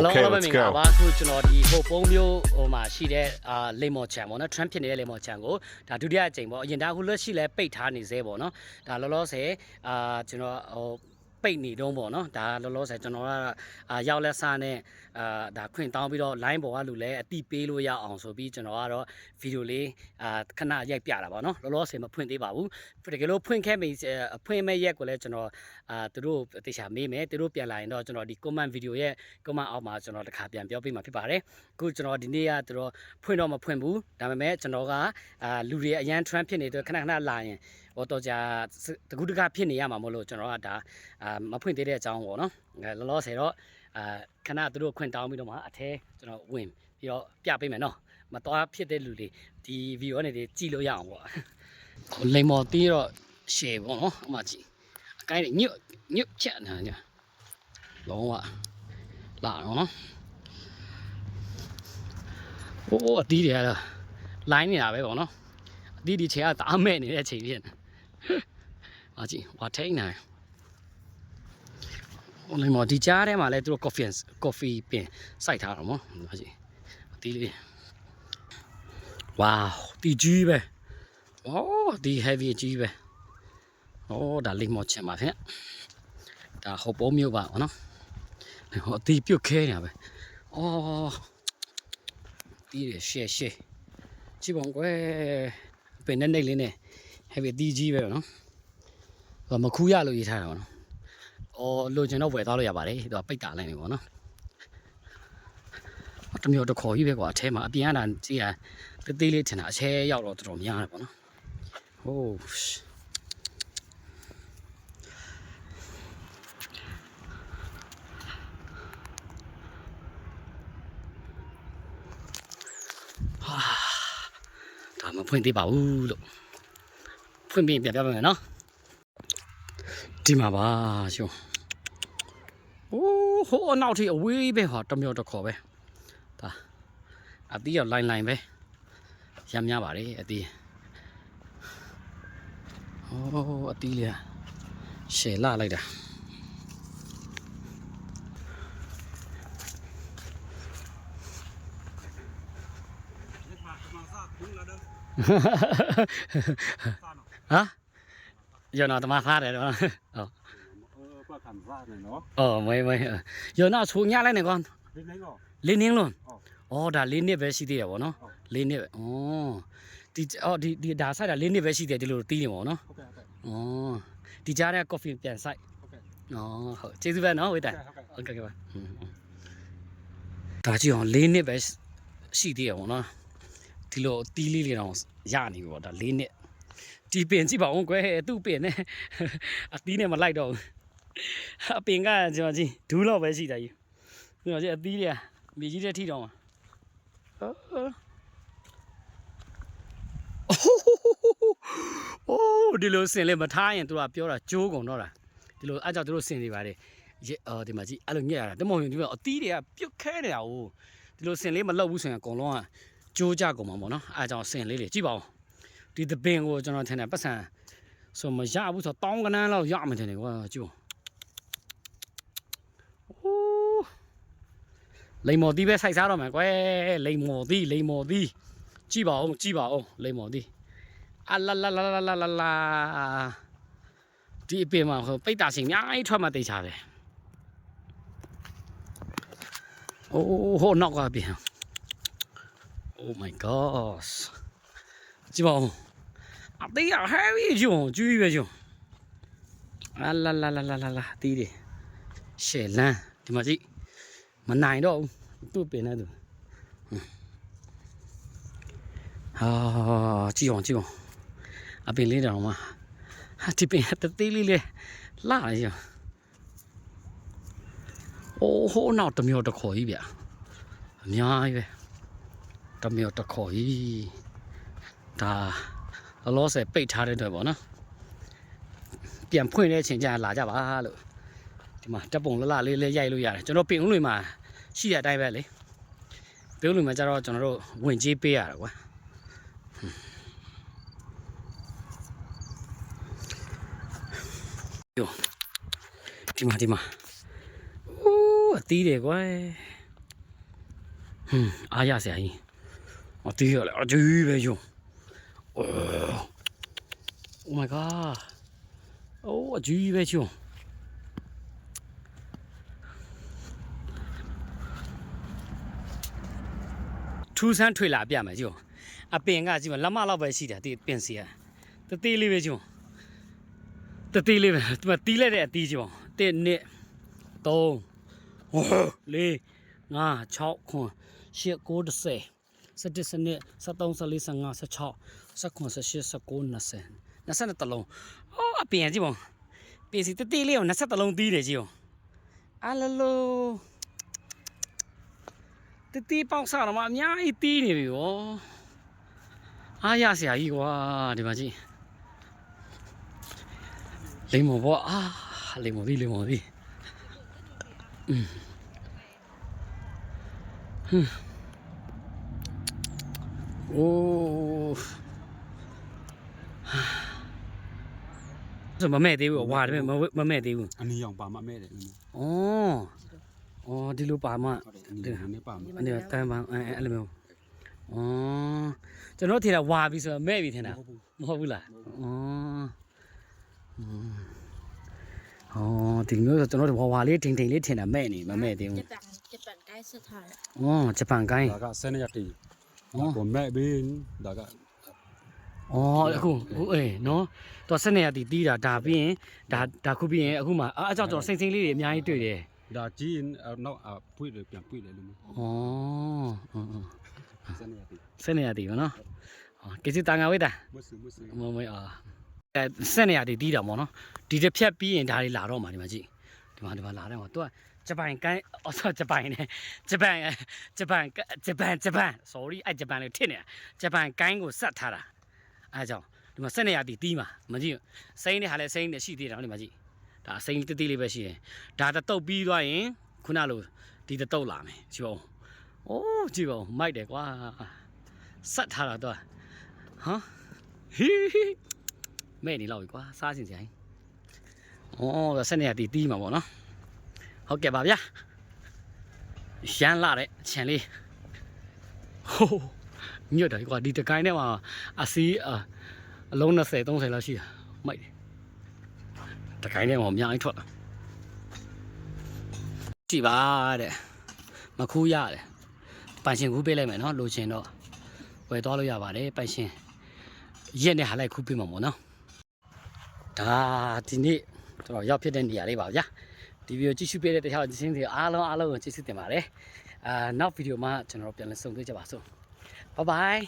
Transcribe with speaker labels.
Speaker 1: အားလုံး
Speaker 2: Okay,
Speaker 1: အားလုံးပဲ
Speaker 2: let's
Speaker 1: မင်္ဂလာ
Speaker 2: go.
Speaker 1: ပါအခုကျွန်တော်ဒီဟိုပုံးမျိုးဟိုမှာရှိတဲ့အာလိမ္မော်ချန်ပေါ့နော် Trump ဖြစ်နေတဲ့လိမ္မော်ချန်ကိုဒါဒုတိယအကြိမ်ပေါ့အရင်ဒါအခုလက်ရှိလဲပိတ်ထားနေသေးပေါ့နော်ဒါလောလောဆယ်အာကျွန်တော်ဟို ပိတ်နေတော့ပေါ့နော်ဒါလောလောဆယ်ကျွန်တော်ကအာရောက်လက်စားနဲ့အာဒါခွင့်တောင်းပြီးတော့ line ပေါ်ကလူလဲအတိပေးလို့ရအောင်ဆိုပြီးကျွန်တော်ကတော့ဗီဒီယိုလေးအာခဏရိုက်ပြတာပေါ့နော်လောလောဆယ်မဖွင့်သေးပါဘူးတကယ်လို့ဖွင့်ခဲ့မိအဖွင့်မဲ့ရက်ကိုလည်းကျွန်တော်အာသူတို့တေချာမေးမယ်သူတို့ပြန်လာရင်တော့ကျွန်တော်ဒီ comment video ရဲ့ comment အောက်မှာကျွန်တော်တစ်ခါပြန်ပြောပြမှာဖြစ်ပါတယ်အခုကျွန်တော်ဒီနေ့ကသူတို့ဖွင့်တော့မဖွင့်ဘူးဒါပေမဲ့ကျွန်တော်ကအာလူတွေအရန် trend ဖြစ်နေတဲ့ခဏခဏလာရင်ဟောတော့ကြာတကူတကဖြစ်နေရမှာမလို့ကျွန်တော်ကဒါအာမဖွင့်သေးတဲ့အကြောင်းပေါ့နော်အဲလောလောဆယ်တော့အာခဏသူတို့ခွင့်တောင်းပြီးတော့မှအထဲကျွန်တော်ဝင်ပြီးတော့ပြပေးမယ်နော်မတော်ဖြစ်တဲ့လူတွေဒီ video နဲ့ကြည့်လို့ရအောင်ပေါ့လိမ္မော်တီးတော့ share ပေါ့နော်အမကြည့်အကိုင်းညွတ်ညွတ်ချက်နေတာညလုံးဝလာတော့နော်โอ้အတီးတွေကတော့ line နေတာပဲပေါ့နော်အတီးဒီချိန်ကတအားမဲ့နေတဲ့အချိန်ဖြစ်နေ အာကြီးဝါထိန်နိုင်ဟိုလေမော်ဒီကြားထဲမှာလဲသူတို့ coffee coffee ပင်စိုက်ထားတာမော်အာကြီးအသေးလေးဝါဒီကြီးပဲအော်ဒီ heavy ကြီးပဲအော်ဒါလေးမော်ချင်ပါဖြင့်ဒါဟောပုံးမျိုးပါနော်ဟောအသေးပြုတ်ခဲနေတာပဲအော်ဒီရှေ့ရှေ့ကြည့်ပါဦးကွယ်ပင်နဲ့နေလေးနဲ့ heavy တီးကြီးပဲဗောနော်ဟိုမခူးရလို့ရေးထားတာဗောနော်အော်လိုချင်တော့ဝယ်သွားလို့ရပါတယ်သူကပိတ်တာလိုက်နေဗောနော်တမျိုးတစ်ခေါ်ကြီးပဲကွာအထဲမှာအပြင်ကတာကြည့်ရတေးသေးလေးထင်တာအချဲရောက်တော့တော်တော်များတယ်ဗောနော်ဟိုးဒါမဖွင့်သေးပါဘူးလို့ ဖွင့်ပြီးပြန်ပြပါမယ်နော်ဒီမှာပါရှုံးโอ้ဟိုအနောက်ထိအဝေးပဲဟာတစ်မျိုးတစ်ခေါ်ပဲဒါအတီးရောက်လိုင်းလိုင်းပဲရမ်းများပါတယ်အတီးဟိုအတီးလေးရှယ်လာလိုက်တာဟာ ယောနာတမဖားတယ်တော့ဟုတ်
Speaker 2: เออก็ทำซ่าหน่อยเนาะ
Speaker 1: အော်မေးမေးယောနာဆူညလိုက်နေကွာ
Speaker 2: เล็กๆก็
Speaker 1: လေးနင်းလုံး
Speaker 2: ဟုတ်
Speaker 1: အော်ဒါလေးနှစ်ပဲရှိသေးတယ်ဗောနော်
Speaker 2: ဟုတ်
Speaker 1: လေးနှစ်ပဲဩဒီအော်ဒီဒီဒါဆိုင်တာလေးနှစ်ပဲရှိသေးတယ်ဒီလိုတီးနေဗောနော်
Speaker 2: โอเคโอเค
Speaker 1: ဩဒီကြားတဲ့ coffee ပြန်ဆိုင်
Speaker 2: โอเค
Speaker 1: ဩဟုတ်ကျေးဇူးပဲနော်ဝိတ္တ
Speaker 2: โอเคโอเค
Speaker 1: ဟုတ်ကဲ့ကဲပါဒါကြည့်အောင်လေးနှစ်ပဲရှိသေးတယ်ဗောနော်ဒီလိုတီးလေးတွေတော့ရနေပြီဗောဒါလေးနှစ် ဒီပင်ကြည့်ပါဦးကွယ်သူ့ပင်နဲ့အတီးနဲ့မလိုက်တော့ဘူးအပင်ကကျွန်တော်ကြည့်ဒူးတော့ပဲရှိတာကြီးကျွန်တော်ကြည့်အတီးတွေကမြေကြီးတဲ့ထိတော့မှာအိုးဒီလိုစင်လေးမထားရင်သူကပြောတာကြိုးကုန်တော့တာဒီလိုအားကြောင့်သူတို့စင်နေပါတယ်ရေအော်ဒီမှာကြည့်အဲ့လိုညက်ရတာတမောင်ရင်ဒီမှာအတီးတွေကပြုတ်ခဲနေတာ哦ဒီလိုစင်လေးမလောက်ဘူးဆိုရင်အကုန်လုံးကကြိုးကြကုန်မှာပေါ့နော်အားကြောင့်စင်လေးတွေကြည့်ပါဦး ဒီသပင်ကိုကျွန်တော်ထင်တယ်ပတ်စံဆိုမရဘူးဆိုတောင်းကနန်းလောက်ရမှထင်တယ်ကွာကြည့်ပါအိုးလိမ္မော်သီးပဲစိုက်စားတော့မယ်ကွယ်လိမ္မော်သီးလိမ္မော်သီးကြည့်ပါဦးကြည့်ပါဦးလိမ္မော်သီးအလာလာလာလာလာလာလာဒီအပင်မှာဟိုပိတ်တာရှင်အများကြီးထွက်မှတိတ်ချတယ် โอ้โหนอกก็เปลี่ยน Oh my gosh ကြည့်ပါဦးအသေးရ heavy ဂျုံကျွေးပဲဂျုံအလာလာလာလာလာလာတီးတယ်ရှယ်လန်းဒီမှာကြည့်မနိုင်တော့ဘူးသူ့ပင်နေသူဟာကြည့်အောင်ကြည့်အောင်အပင်လေးတောင်မှဟာဒီပင်တသေးလေးလေးလာရအောင်အိုးဟိုးနောက်တစ်မျိုးတစ်ခေါ်ကြီးဗျအများကြီးပဲတစ်မျိုးတစ်ခေါ်ကြီး ဒါလောလောဆယ်ပိတ်ထားတဲ့အတွက်ပေါ့နော်ပြန်ဖွင့်တဲ့အချိန်ကျရင်လာကြပါလို့ဒီမှာတက်ပုံလလလေးလေးရိုက်လို့ရတယ်ကျွန်တော်ပင်ဦးလွင်မှာရှိတဲ့အတိုင်းပဲလေပင်ဦးလွင်မှာကျတော့ကျွန်တော်တို့ဝင်ကြီးပေးရတာကွာဟွန်းဒီမှာဒီမှာအိုးအသီးတယ်ကွယ်ဟွန်းအားရစရာကြီးအတီးရလေအကြီးပဲယုံ Oh my god အိုးအကြီးပဲယုံထူးဆန်းထွေလာပြမယ်ကြည့်အပင်ကကြည့်မလက်မလောက်ပဲရှိတယ်ဒီပင်စီကတသေးလေးပဲကြည့်တသေးလေးပဲဒီမှာတီးလိုက်တဲ့အတီးကြည့်1 2 3 4 5 6 9 10 9 10 17စနစ်73 74 55 16 19 18 19 20 20တလုံးအော်အပြင်ကြည့်ပါပြင်စီတတိလေးကို20တလုံးတီးတယ်ကြည့်အောင်အလလိုတတိပေါက်စားတော့မှအများကြီးတီးနေပြီဗောအားရစရာကြီးကွာဒီမှာကြည့်လိမ္မော်ဗောအာလိမ္မော်ဒီလိမ္မော်ဒီ โอ้สมมาแม่ตีวว่าได้ไหมมาแม่ตีว
Speaker 2: อันนี้ยองปลามาแม่เลยอ๋
Speaker 1: ออ๋อที่รู้ป
Speaker 2: ลามาเดี๋ยวหาไม่ปาอันเดียวแต่บางอะไรไม่รู้
Speaker 1: อ๋อจะโน้ตทีละว่าพี่สมแม่พี่เท่านั้ะมอบุล่ะอ๋ออ๋อถึงนู้นจะโน้ตพอว่าเลี้ยงถึงๆเลี้เท่า
Speaker 3: นั้นแม่นี่มาแม่ตีวญี่ปุ่นกล้สุดท้าย
Speaker 1: อ๋อญี่ปุ่นก
Speaker 2: ล้แล้วก็เส้นยาตี ผมแม่บินดาก็
Speaker 1: อ๋อအခုအခုအေးနော်တော့စနေရတီတီးတာဒါပြီးရင်ဒါဒါခုပြီးရင်အခုမှအားအကြောက်ကျွန်တော်စိမ့်စိမ့်လေးတွေအများကြီးတွေ့တယ်
Speaker 2: ดาจีนเอานอกอ่ะปุ้ยเลยเปลี่ยนปุ้ยเลยลุง
Speaker 1: ဩအင်းအင်း
Speaker 2: เส้นยาตี
Speaker 1: စနေရတီဗောနော်ဟောကိစီတန်ငါဝိတာ
Speaker 2: มื้อซื้อมื้อซื้อ
Speaker 1: မမအာအဲစနေရတီတီးတာဗောနော်ဒီတစ်ဖြတ်ပြီးရင်ဒါတွေလာတော့မှာဒီမှာကြည့်ဒီမှာဒီမှာလာတယ်ဟောသူက ဂျပန်ကိုင်းအော်ဆိုဂျပန်နဲ့ဂျပန်ဂျပန်ဂျပန်ဂျပန် sorry အဲဂျပန်လေးထစ်နေတာဂျပန်ကိုင်းကိုဆက်ထားတာအဲကြောင့်ဒီမှာစနေရတီတီးမှာမကြည့်စိမ့်နဲ့ဟာလဲစိမ့်နဲ့ရှိသေးတယ်နော်ဒီမှာကြည့်ဒါအစိမ်းတတိလေးပဲရှိတယ်ဒါတတုတ်ပြီးသွားရင်ခုနလိုဒီတတုတ်လာမယ်ကြည့်ပါဦးအိုးကြည့်ပါဦးမိုက်တယ်ကွာဆက်ထားတာတော့ဟမ်ဟီဟီမဲနေလောက်ပြီကွာစားစင်စရာကြီးဩဒါဆက်နေရတီးတီးမှာပေါ့နော် ဟုတ်ကဲ့ပါဗျာရမ်းလာတဲ့ခြံလေးဟိုးညွတ်တယ်ကွာဒီတကိုင်းထဲမှာအစီးအအလုံး20 30လောက်ရှိတာမိုက်တယ်တခိုင်းထဲမှာအများကြီးထွက်လာကြည့်ပါတဲ့မခူးရတယ်ပိုင်ရှင်ခူးပေးလိုက်မယ်နော်လိုချင်တော့ဝယ်သွားလို့ရပါတယ်ပိုင်ရှင်ရက်နဲ့ဟာလိုက်ခူးပေးမှာပေါ့နော်ဒါဒီနေ့ကျွန်တော်ရောက်ဖြစ်တဲ့နေရာလေးပါဗျာ ဒီဗီဒီယိုကြည့်ရှုပေးတဲ့တခြားချင်းတွေအားလုံးအားလုံးကိုကျေးဇူးတင်ပါတယ်အာနောက်ဗီဒီယိုမှာကျွန်တော်တို့ပြန်လည်ဆုံတွေ့ကြပါစို့ဘိုင်ဘိုင်